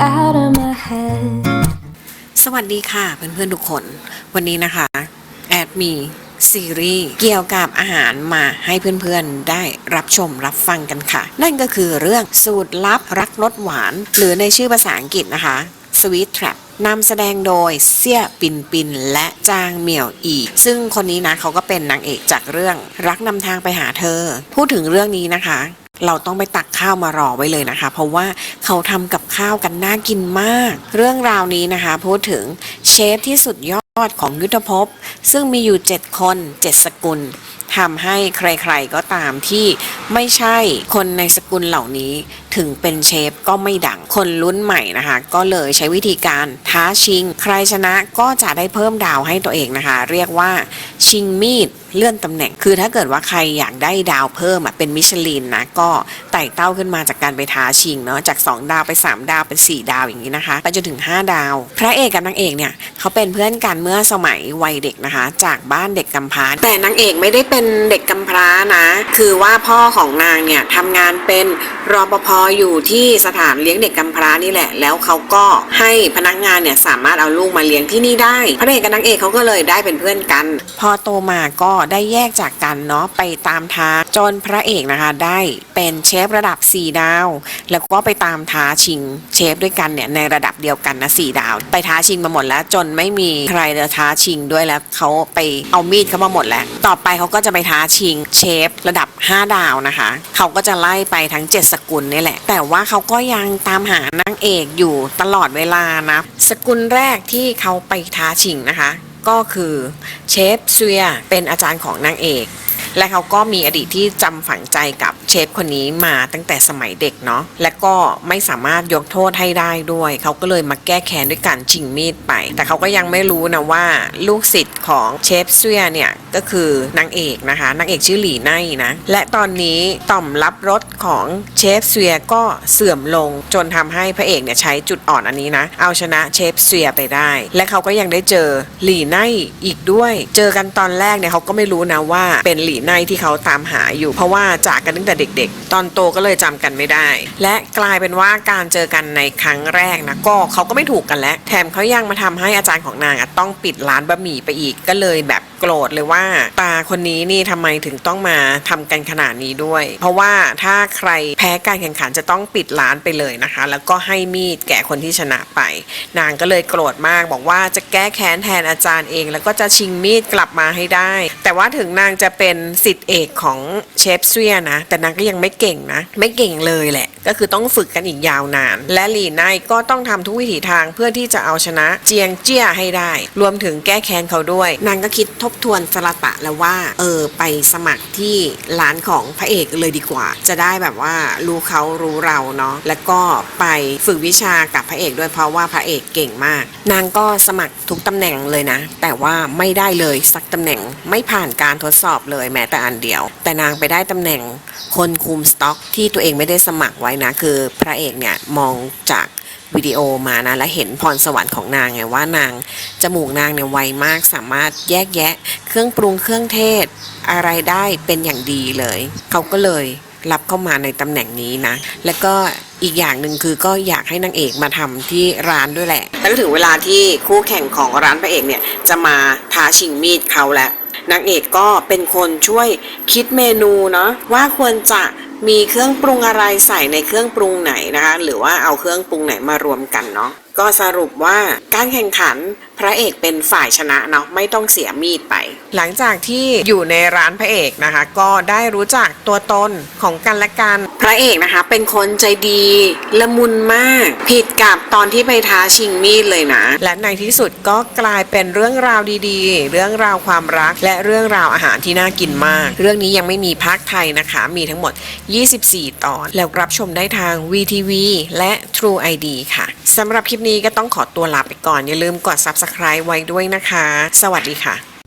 out of my head. สวัสดีค่ะเพื่อนๆทุกคน วันนี้นะคะ แอดมีซีรีส์เกี่ยวกับอาหารมาให้เพื่อนๆได้รับชมรับฟังกันค่ะ นั่นก็คือเรื่องสูตรลับรักรสหวาน หรือในชื่อภาษาอังกฤษนะคะ Sweet Trap นำแสดงโดยเสี่ยปินปินและจางเหมี่ยวอี ซึ่งคนนี้นะเขาก็เป็นนางเอกจากเรื่องรักนำทางไปหาเธอ พูดถึงเรื่องนี้นะคะ เราต้องไปตักข้าวมารอไว้เลยนะคะ เพราะว่าเขาทำกับข้าวกันน่ากินมาก เรื่องราวนี้นะคะ พูดถึงเชฟที่สุดยอดของยุทธภพ ซึ่งมีอยู่ 7 คน 7 สกุล ทำให้ใครๆก็ตามที่ไม่ใช่คนในสกุลเหล่านี้ถึงเป็นเชฟก็ไม่ดังคนรุ่นใหม่นะคะ ก็เลยใช้วิธีการท้าชิง ใครชนะก็จะได้เพิ่มดาวให้ตัวเองนะคะ เรียกว่าชิงมีดเลื่อนตำแหน่ง คือถ้าเกิดว่าใครอยากได้ดาวเพิ่มเป็นมิชลินนะก็ไต่เต้าขึ้นมาจากการไปท้าชิงเนาะจาก 2 ดาวไป 3 ดาวเป็น 4 ดาวอย่างนี้นะคะไปจนถึง 5 ดาว พระเอกกับนางเอกเนี่ยเขาเป็นเพื่อนกันเมื่อสมัยวัยเด็กนะคะ จากบ้านเด็กกำพร้าแต่นางเอกไม่ได้เป็นเด็กกำพร้านะ คือว่าพ่อของนางเนี่ยทำงานเป็นรปภอยู่ที่สถานเลี้ยงเด็กกำพร้านี่แหละ แล้วเขาก็ให้พนักงานเนี่ยสามารถเอาลูกมาเลี้ยงที่นี่ได้พระเอกกับนางเอกเขาก็เลยได้เป็นเพื่อนกัน พอโตมาก็ได้แยกจากกันเนาะไปตามทาง จนพระเอกนะคะได้เป็นเชฟระดับ 4 ดาว แล้วก็ไปตามท้าชิงเชฟด้วยกันเนี่ยในระดับเดียวกันนะ4ดาว ไปท้าชิงมาหมดแล้วจนไม่มีใครจะท้าชิงด้วยแล้วเขาไปเอามีดเขามาหมดแล้ว ต่อไปเขาก็จะไปท้าชิงเชฟระดับ 5 ดาวนะคะเขาก็จะไล่ไปทั้ง 7 สกุลนี่แหละ แต่ว่าเขาก็ยังตามหานางเอกอยู่ตลอดเวลานะสกุลแรกที่เขาไปท้าชิงนะคะ ก็คือเชฟเซียเป็นอาจารย์ของนางเอก และเขาก็มีอดีตที่จำฝังใจกับเชฟคนนี้มาตั้งแต่สมัยเด็กเนาะและก็ไม่สามารถยกโทษให้ได้ด้วย เขาก็เลยมาแก้แค้นด้วยการชิงมีดไป แต่เขาก็ยังไม่รู้นะว่าลูกศิษย์ของเชฟเซียเนี่ยก็คือนางเอกนะคะนางเอกชื่อหลีไนนะและตอนนี้ต่อมรับรสของเชฟเซียก็เสื่อมลงจนทำให้พระเอกเนี่ยใช้จุดอ่อนอันนี้นะ เอาชนะเชฟเซียไปได้ และเขาก็ยังได้เจอหลีไนอีกด้วย เจอกันตอนแรกเนี่ยเขาก็ไม่รู้นะว่าเป็นหลีไนที่เขาตามหาอยู่ เพราะว่าจากกันตั้งแต่เด็ก ๆ ตอนโตก็เลยจำกันไม่ได้ และกลายเป็นว่าการเจอกันในครั้งแรกนะก็เขาก็ไม่ถูกกันแล้ว แถมเขายังมาทำให้อาจารย์ของนางต้องปิดร้านบะหมี่ไปอีกก็เลยแบบ โกรธเลยว่า ตาคนนี้นี่ทำไมถึงต้องมาทำกันขนาดนี้ด้วย เพราะว่าถ้าใครแพ้การแข่งขันจะต้องปิดร้านไปเลยนะคะ แล้วก็ให้มีดแก่คนที่ชนะไป นางก็เลยโกรธมากบอกว่าจะแก้แค้นแทนอาจารย์เอง แล้วก็จะชิงมีดกลับมาให้ได้ แต่ว่าถึงนางจะเป็นสิทธิเอกของเชฟเซียนะ แต่นางก็ยังไม่เก่งนะ ไม่เก่งเลยแหละ ก็คือต้องฝึกกันอีกยาวนาน และหลีไนก็ต้องทำทุกวิถีทางเพื่อที่จะเอาชนะเจียงเจี้ยให้ได้ รวมถึงแก้แค้นเขาด้วย นางก็คิดทบทวนสละตะแล้วว่า เออ ไปสมัครที่ร้านของพระเอกเลยดีกว่า จะได้แบบว่ารู้เขารู้เราเนาะแล้วก็ไปฝึกวิชากับพระเอกด้วยเพราะว่าพระเอกเก่งมาก นางก็สมัครทุกตำแหน่งเลยนะ แต่ว่าไม่ได้เลยสักตำแหน่งไม่ผ่านการทดสอบเลยแม้แต่อันเดียว แต่นางไปได้ตำแหน่งคนคุมสต็อกที่ตัวเองไม่ได้สมัครไว้นะ คือพระเอกเนี่ยมองจากวิดีโอมานะ และเห็นพรสวรรค์ของนางไงว่านาง จมูกนางเนี่ยไวมากสามารถแยกแยะ เครื่องปรุงเครื่องเทศ อะไรได้เป็นอย่างดีเลย เขาก็เลยรับเข้ามาในตำแหน่งนี้นะ แล้วก็อีกอย่างหนึ่งคือก็อยากให้นางเอกมาทำที่ร้านด้วยแหละ แล้วก็ถึงเวลาที่คู่แข่งของร้านพระเอกเนี่ยจะมาท้าชิงมีดเขาแล้วนางเอกก็เป็นคนช่วยคิดเมนูเนาะว่าควรจะ มีเครื่องปรุงอะไรใส่ในเครื่องปรุงไหนนะคะ หรือว่าเอาเครื่องปรุงไหนมารวมกันเนาะ ก็สรุปว่าการแข่งขันพระเอกเป็นฝ่ายชนะเนาะไม่ต้องเสียมีดไป หลังจากที่อยู่ในร้านพระเอกนะคะ ก็ได้รู้จักตัวตนของกันและกันพระเอกนะคะ เป็นคนใจดีละมุนมาก ผิดกับตอนที่ไปท้าชิงมีดเลยนะ และในที่สุดก็กลายเป็นเรื่องราวดีๆ เรื่องราวความรักและเรื่องราวอาหารที่น่ากินมาก เรื่องนี้ยังไม่มีภาคไทยนะคะ มีทั้งหมด 24 ตอน แล้วรับชมได้ทาง VTV และ True ID ค่ะสำหรับคลิปนี้นี้ก็ต้องขอตัวลาไปก่อน อย่าลืมกด Subscribe ไว้ด้วยนะคะ สวัสดีค่ะ